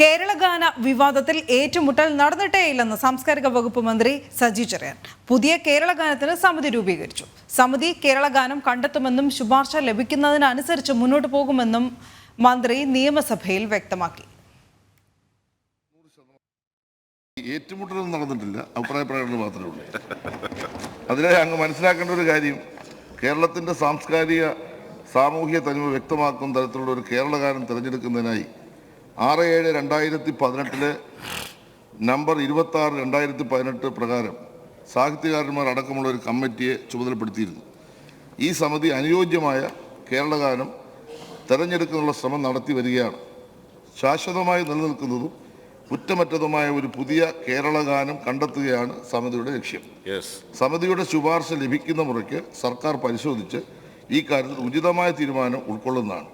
കേരളഗാന വിവാദത്തിൽ ഏറ്റുമുട്ടൽ നടന്നിട്ടേയില്ലെന്ന് സാംസ്കാരിക വകുപ്പ് മന്ത്രി സജി ചെറിയാൻ. പുതിയ കേരള കേരളഗാനത്തിന് സമിതി രൂപീകരിച്ചു. സമിതി കേരളഗാനം കണ്ടെത്തുമെന്നും ശുപാർശ ലഭിക്കുന്നതിനനുസരിച്ച് മുന്നോട്ട് പോകുമെന്നും മന്ത്രി നിയമസഭയിൽ വ്യക്തമാക്കി. ഏറ്റുമുട്ടലൊന്നും നടന്നിട്ടില്ല. അഭിപ്രായ പ്രകടനം മാത്രമേ ഉള്ളൂ. അങ്ങ് മനസ്സിലാക്കേണ്ട ഒരു കാര്യം കേരളത്തിന്റെ സാംസ്കാരിക സാമൂഹിക തനിമ വ്യക്തമാക്കുന്ന തരത്തിലുള്ള ഒരു കേരള ഗാനം തിരഞ്ഞെടുക്കുന്നതിനായി ആറ് ഏഴ് രണ്ടായിരത്തി പതിനെട്ടിലെ നമ്പർ ഇരുപത്തി ആറ് രണ്ടായിരത്തി പതിനെട്ട് പ്രകാരം സാഹിത്യകാരന്മാർ അടക്കമുള്ള ഒരു കമ്മിറ്റിയെ ചുമതലപ്പെടുത്തിയിരുന്നു. ഈ സമിതി അനുയോജ്യമായ കേരളഗാനം തെരഞ്ഞെടുക്കാനുള്ള ശ്രമം നടത്തി വരികയാണ്. ശാശ്വതമായി നിലനിൽക്കുന്നതും കുറ്റമറ്റതുമായ ഒരു പുതിയ കേരളഗാനം കണ്ടെത്തുകയാണ് സമിതിയുടെ ലക്ഷ്യം. സമിതിയുടെ ശുപാർശ ലഭിക്കുന്ന മുറയ്ക്ക് സർക്കാർ പരിശോധിച്ച് ഈ കാര്യത്തിൽ ഉചിതമായ തീരുമാനം ഉൾക്കൊള്ളുന്നതാണ്.